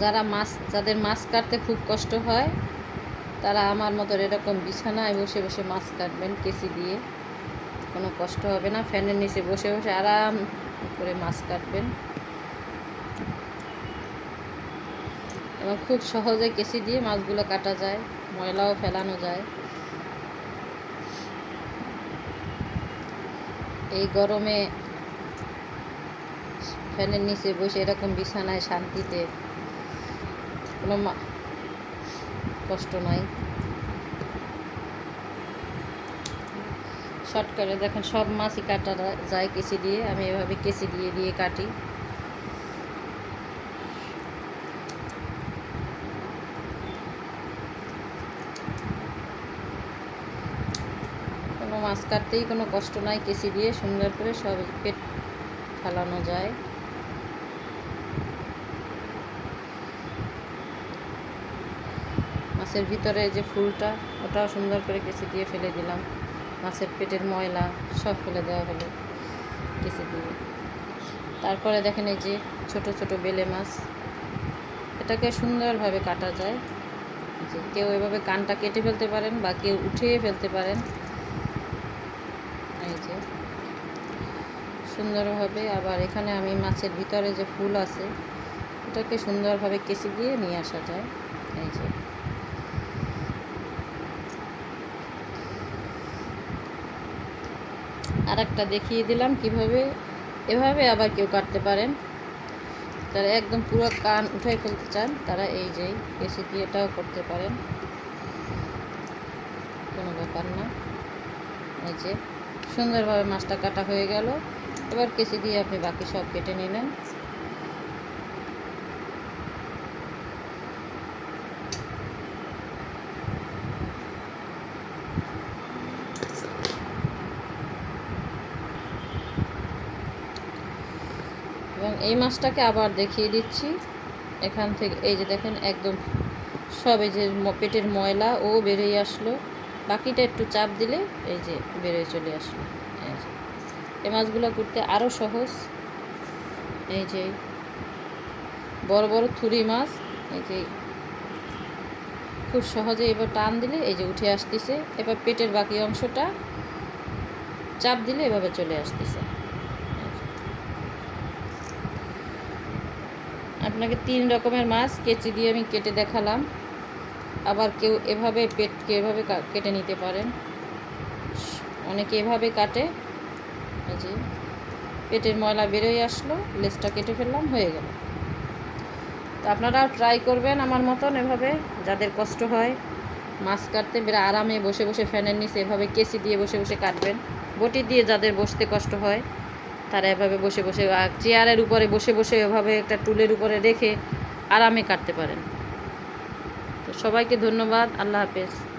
যারা মাছ, যাদের মাছ কাটতে খুব কষ্ট হয়, তারা আমার মতো এরকম বিছানায় বসে বসে মাছ কাটবেন কেসি দিয়ে। কোনো কষ্ট হবে না, ফ্যানের নিচে বসে বসে আরাম করে মাছ কাটবেন। এবং খুব সহজে কেসি দিয়ে মাছগুলো কাটা যায়, ময়লাও ফেলানো যায়। এই গরমে ফ্যানের নিচে বসে এরকম বিছানায় শান্তিতে কোনো কষ্ট নাই শর্টকাটে দেখেন, সব মাছই কাটা যায় কেসি দিয়ে, আমি এভাবে কেসি দিয়ে দিয়ে কাটি। কোনো মাছ কাটতেই কোনো কষ্ট নাই কেসি দিয়ে সুন্দর করে সব পেট ফালানো যায়। মাছের ভিতরে যে ফুলটা ওটাও সুন্দর করে কেসি দিয়ে ফেলে দিলাম। মাছের পেটের ময়লা সব ফেলে দেওয়া হলো কেসি দিয়ে। তারপরে দেখেন এই যে ছোট ছোট বেলে মাছ, এটাকে সুন্দরভাবে কাটা যায়। যে কেউ এভাবে কানটা কেটে ফেলতে পারেন বা কেউ উঠিয়ে ফেলতে পারেন। এই যে সুন্দরভাবে আবার এখানে আমি মাছের ভিতরে যে ফুল আছে, এটাকে সুন্দরভাবে কেসি দিয়ে নিয়ে আসা যায়। এই যে আর একটা দেখিয়ে দিলাম কীভাবে। এভাবে আবার কেউ কাটতে পারেন। তারা একদম পুরো কান উঠাই ফেলতে চান, তারা এই যে এসে দিয়ে এটাও করতে পারেন। কোনো ব্যাপার না। এই যে সুন্দরভাবে মাছটা কাটা হয়ে গেল। এবার কেসি দিয়ে আপনি বাকি সব কেটে নিলেন। এবং এই মাছটাকে আবার দেখিয়ে দিচ্ছি। এখান থেকে এই যে দেখেন, একদম সব এই যে পেটের ময়লা, ও বেরিয়ে আসলো। বাকিটা একটু চাপ দিলে এই যে বেরিয়ে চলে আসলো। এই মাছগুলো করতে আরও সহজ। এই যে বড় বড় থুরি মাছ। এই যে খুব সহজে এবার টান দিলে এই যে উঠে আসতেছে। এবার পেটের বাকি অংশটা চাপ দিলে এভাবে চলে আসতেছে। আপনাকে তিন রকমের মাছ কেচি দিয়ে আমি কেটে দেখালাম। আবার কেউ এভাবে পেটকে এভাবে কেটে নিতে পারেন। অনেকে এভাবে কাটে। যে, পেটের ময়লা বেরোয় আসলো, লেজটা কেটে ফেললাম, হয়ে গেল। তো আপনারাও ট্রাই করবেন আমার মতন এভাবে, যাদের কষ্ট হয়। মাছ কাটতে বেড়ে আরামে বসে বসে ফ্যানের নিচে এভাবে কেসি দিয়ে বসে বসে কাটবেন। বটি দিয়ে যাদের বসতে কষ্ট হয়। তারা এভাবে বসে বসে চেয়ারের উপরে বসে বসে এভাবে একটা টুলের উপরে রেখে আরামে কাটতে পারেন। তো সবাইকে ধন্যবাদ, আল্লাহ হাফেজ।